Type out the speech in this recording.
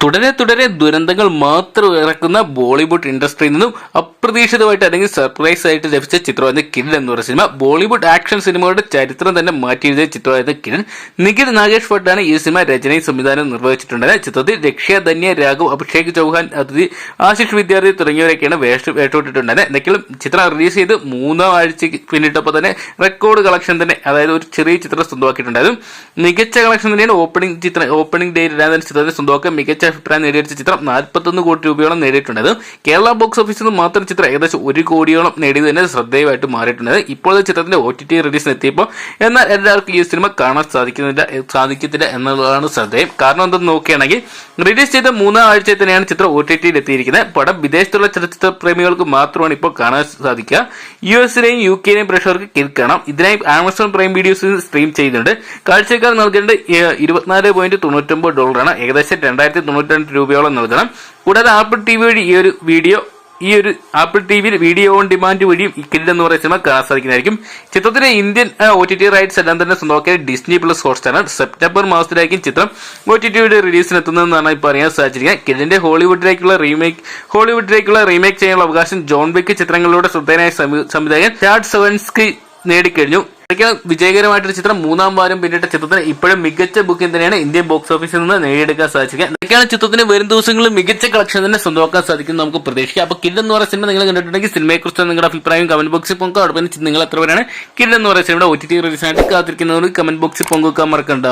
തുടരെ തുടരെ ദുരന്തങ്ങൾ മാത്രം ഇറക്കുന്ന ബോളിവുഡ് ഇൻഡസ്ട്രിയിൽ നിന്നും അപ്രതീക്ഷിതമായിട്ട് അല്ലെങ്കിൽ സർപ്രൈസ് ആയിട്ട് ലഭിച്ച ചിത്രമായിരുന്നു കിരൺ എന്ന് പറയുന്ന സിനിമ. ബോളിവുഡ് ആക്ഷൻ സിനിമകളുടെ ചരിത്രം തന്നെ മാറ്റി എഴുതിയ ചിത്രമായിരുന്നു കിരൺ. നിഖിൽ നാഗേഷ് ഭട്ടാണ് ഈ സിനിമ രചനയും സംവിധാനവും നിർവഹിച്ചിട്ടുണ്ടായത് ചിത്രത്തിൽ രക്ഷ്യ ധന്യ രാഘവ് അഭിഷേക് ചൗഹാൻ അതിഥി ആശിഷ് വിദ്യാർത്ഥി തുടങ്ങിയവരൊക്കെയാണ് വേഷം വേഷമിട്ടിട്ടുണ്ടായത് എന്തെങ്കിലും ചിത്രം റിലീസ് ചെയ്ത് മൂന്നാം ആഴ്ചക്ക് പിന്നിട്ടപ്പോൾ തന്നെ റെക്കോർഡ് കളക്ഷൻ തന്നെ അതായത് ഒരു ചെറിയ ചിത്രം സ്വന്തമാക്കിയിട്ടുണ്ടായിരുന്നു. മികച്ച കളക്ഷൻ തന്നെയാണ് ഓപ്പണിംഗ് ചിത്രം ഓപ്പണിംഗ് ഡേ ചിത്രത്തെ സ്വന്തമാക്കുക മികച്ച അഭിപ്രായം നേടിയെടുത്ത ചിത്രം നാൽപ്പത്തൊന്ന് കോടി രൂപയോളം നേടിയിട്ടുണ്ട്. കേരള ബോക്സ് ഓഫീസിൽ നിന്ന് മാത്രം ചിത്രം ഏകദേശം ഒരു കോടിയോളം നേടിയത് തന്നെ ശ്രദ്ധേയമായിട്ട് മാറിയിട്ടുണ്ട്. ഇപ്പോഴത്തെ ചിത്രത്തിന്റെ ഒ ടി ടി റിലീസിന് എത്തിയപ്പോൾ എന്നാൽ എല്ലാവർക്കും ഈ സിനിമ കാണാൻ സാധിക്കുന്നില്ല സാധിക്കത്തില്ല എന്നുള്ളതാണ് ശ്രദ്ധേയം. കാരണം എന്തെന്ന് നോക്കുകയാണെങ്കിൽ റിലീസ് ചെയ്ത മൂന്നാം ആഴ്ചയിൽ തന്നെയാണ് ചിത്രം ഒ ടി ടിയിൽ എത്തിയിരിക്കുന്നത് പടം വിദേശത്തുള്ള ചലച്ചിത്ര പ്രേമികൾക്ക് മാത്രമാണ് ഇപ്പോൾ കാണാൻ സാധിക്കുക. യു എസിലെയും യു കെയിലെയും പ്രേക്ഷകർക്ക് കേൾക്കണം. ഇതിനായി ആമസോൺ പ്രൈം വീഡിയോസിൽ സ്ട്രീം ചെയ്യുന്നുണ്ട് കാഴ്ചക്കാർ നൽകേണ്ട ഏഹ്, ഇരുപത്തിനാല് പോയിന്റ് തൊണ്ണൂറ്റൊമ്പത് ഡോളറാണ്. ഏകദേശം രണ്ടായിരത്തി തൊണ്ണൂറ്റി രൂപയോളം നൽകണം. കൂടാതെ ആപ്പിൾ ടി വി വഴി ഈ ഒരു വീഡിയോ ഈ ഒരു ആപ്പിൾ ടി വിയിൽ വീഡിയോ ഓൺ ഡിമാൻഡ് വഴിയും ഈ എന്ന് പറയുന്ന സിനിമ കാണാൻ സാധിക്കുന്നതായിരിക്കും ചിത്രത്തിന്റെ Indian O T T rights എല്ലാം തന്നെ സ്വന്തമാക്കിയ ഡിസ്നി പ്ലസ് ഹോട്ട്സ്റ്റാറാണ് സെപ്റ്റംബർ മാസത്തിലായിരിക്കും ചിത്രം. ഒ ടി ടിയുടെ റിലീസിന് എത്തുന്നതെന്നാണ് ഇപ്പോൾ അറിയാൻ സാധിച്ചിരിക്കുന്നത് കിഡിന്റെ ഹോളിവുഡിലേക്കുള്ള റീമേക്ക് ഹോളിവുഡിലേക്കുള്ള റീമേക്ക് ചെയ്യാനുള്ള അവകാശം ജോൺ വിക്ക് ചിത്രങ്ങളിലൂടെ ശ്രദ്ധേയനായ സംവി- സംവിധായകൻ ചാഡ് സെവൻസ്കി നേടിക്കഴിഞ്ഞു. വിജയകരമായിട്ടൊരു ചിത്രം മൂന്നാം വാരം പിന്നിട്ട ചിത്രത്തിന് ഇപ്പോഴും മികച്ച ബുക്കിംഗ് തന്നെയാണ് ഇന്ത്യൻ ബോക്സ് ഓഫീസിൽ നിന്ന് നേടിയെടുക്കാൻ സാധിക്കുക ഇതൊക്കെയാണ് ചിത്രത്തിന് വരും ദിവസങ്ങളിൽ മികച്ച കളക്ഷൻ തന്നെ സ്വന്തമാക്കാൻ സാധിക്കും നമുക്ക് പ്രതീക്ഷിക്കാം. അപ്പൊ കിഡ് എന്ന് പറയുന്ന സിനിമ നിങ്ങൾ കണ്ടിട്ടുണ്ടെങ്കിൽ സിനിമയെക്കുറിച്ച് നിങ്ങളുടെ അഭിപ്രായം കമന്റ് ബോക്സിൽ പങ്കുക അവിടെ നിങ്ങൾ എത്ര പേരാണ്? കിഡ് എന്ന് പറയുന്ന സിനിമയുടെ ഒ ടി ടി കാത്തിരിക്കുന്നവർ കമന്റ് ബോക്സിൽ പൊങ്കുക്കാൻ മറക്കണ്ട.